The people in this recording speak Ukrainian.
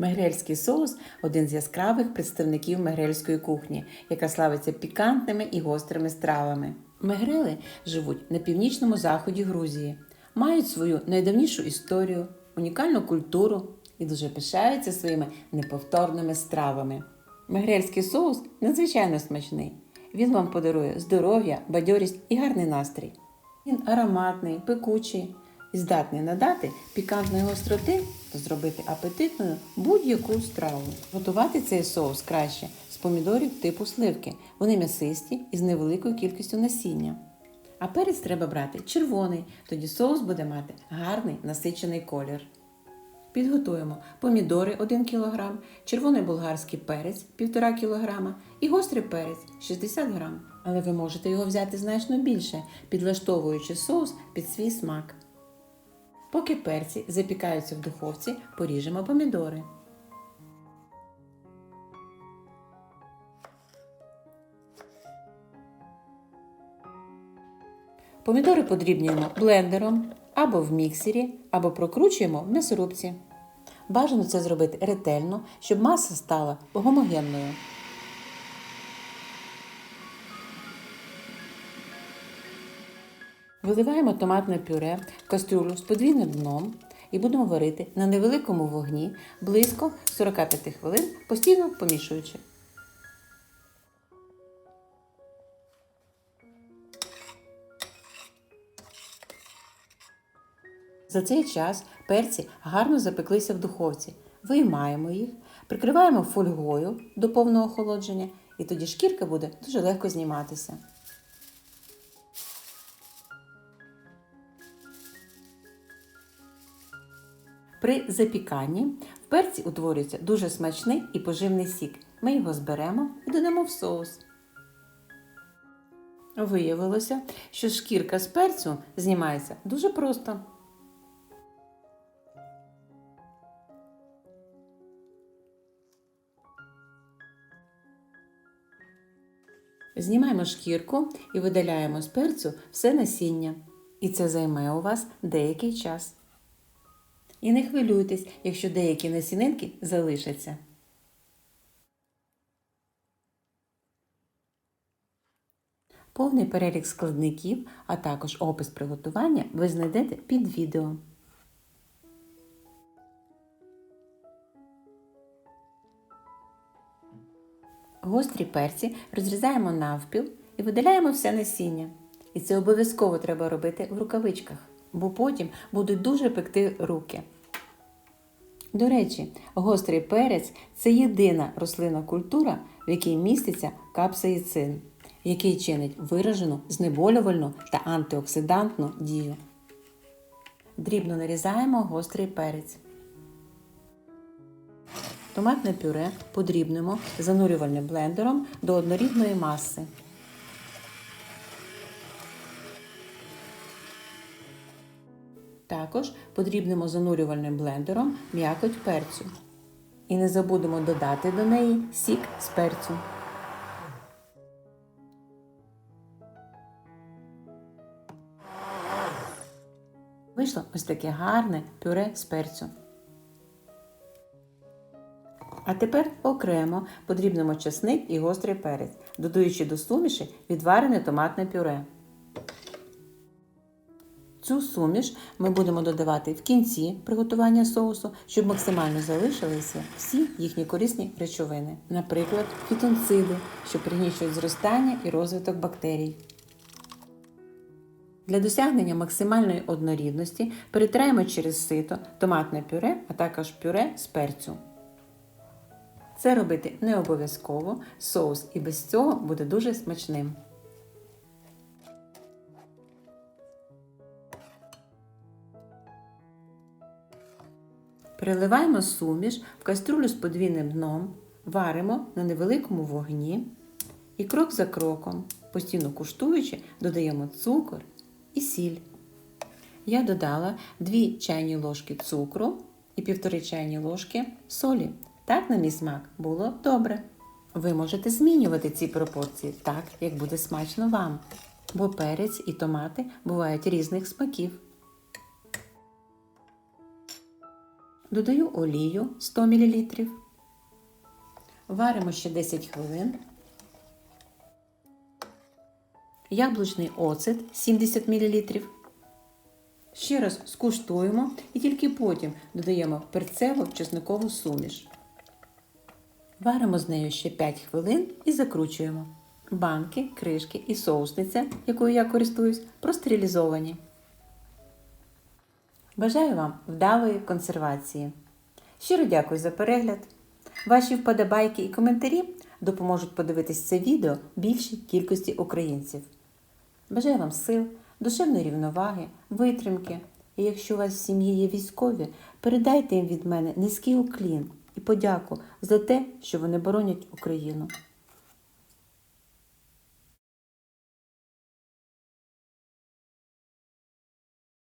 Мегрельський соус один з яскравих представників мегрельської кухні, яка славиться пікантними і гострими стравами. Мегрели живуть на північному заході Грузії, мають свою найдавнішу історію, унікальну культуру і дуже пишаються своїми неповторними стравами. Мегрельський соус надзвичайно смачний. Він вам подарує здоров'я, бадьорість і гарний настрій. Він ароматний, пекучий і здатний надати пікантної гостроти та зробити апетитною будь-яку страву. Готувати цей соус краще з помідорів типу сливки. Вони м'ясисті і з невеликою кількістю насіння. А перець треба брати червоний, тоді соус буде мати гарний насичений колір. Підготуємо помідори 1 кг, червоний болгарський перець 1,5 кг і гострий перець 60 г. Але ви можете його взяти значно більше, підлаштовуючи соус під свій смак. Поки перці запікаються в духовці, поріжемо помідори. Помідори подрібнюємо блендером або в міксері, або прокручуємо в м'ясорубці. Бажано це зробити ретельно, щоб маса стала гомогенною. Виливаємо томатне пюре в кастрюлю з подвійним дном і будемо варити на невеликому вогні близько 45 хвилин, постійно помішуючи. За цей час перці гарно запеклися в духовці. Виймаємо їх, прикриваємо фольгою до повного охолодження, і тоді шкірка буде дуже легко зніматися. При запіканні в перці утворюється дуже смачний і поживний сік. Ми його зберемо і додамо в соус. Виявилося, що шкірка з перцю знімається дуже просто. Знімаємо шкірку і видаляємо з перцю все насіння. І це займе у вас деякий час. І не хвилюйтесь, якщо деякі насінинки залишаться. Повний перелік складників, а також опис приготування ви знайдете під відео. Гострі перці розрізаємо навпіл і видаляємо все насіння. І це обов'язково треба робити в рукавичках, бо потім будуть дуже пекти руки. До речі, гострий перець це єдина рослинна культура, в якій міститься капсаїцин, який чинить виражену знеболювальну та антиоксидантну дію. Дрібно нарізаємо гострий перець. Томатне пюре подрібнемо занурювальним блендером до однорідної маси. Також подрібнемо занурювальним блендером м'якоть перцю. І не забудемо додати до неї сік з перцю. Вийшло ось таке гарне пюре з перцю. А тепер окремо подрібнемо часник і гострий перець, додаючи до суміші відварене томатне пюре. Цю суміш ми будемо додавати в кінці приготування соусу, щоб максимально залишилися всі їхні корисні речовини, наприклад, фітонциди, що пригнічують зростання і розвиток бактерій. Для досягнення максимальної однорідності перетираємо через сито томатне пюре, а також пюре з перцю. Це робити не обов'язково, соус і без цього буде дуже смачним. Переливаємо суміш в каструлю з подвійним дном, варимо на невеликому вогні і крок за кроком, постійно куштуючи, додаємо цукор і сіль. Я додала 2 чайні ложки цукру і 1,5 чайні ложки солі. Так, на мій смак, було добре. Ви можете змінювати ці пропорції так, як буде смачно вам, бо перець і томати бувають різних смаків. Додаю олію 100 мл. Варимо ще 10 хвилин. Яблучний оцет 70 мл. Ще раз скуштуємо і тільки потім додаємо перцево чесникову суміш. Варимо з нею ще 5 хвилин і закручуємо. Банки, кришки і соусниця, якою я користуюсь, простерилізовані. Бажаю вам вдалої консервації. Щиро дякую за перегляд. Ваші вподобайки і коментарі допоможуть подивитись це відео більшій кількості українців. Бажаю вам сил, душевної рівноваги, витримки. І якщо у вас в сім'ї є військові, передайте їм від мене низький уклін і подяку за те, що вони боронять Україну.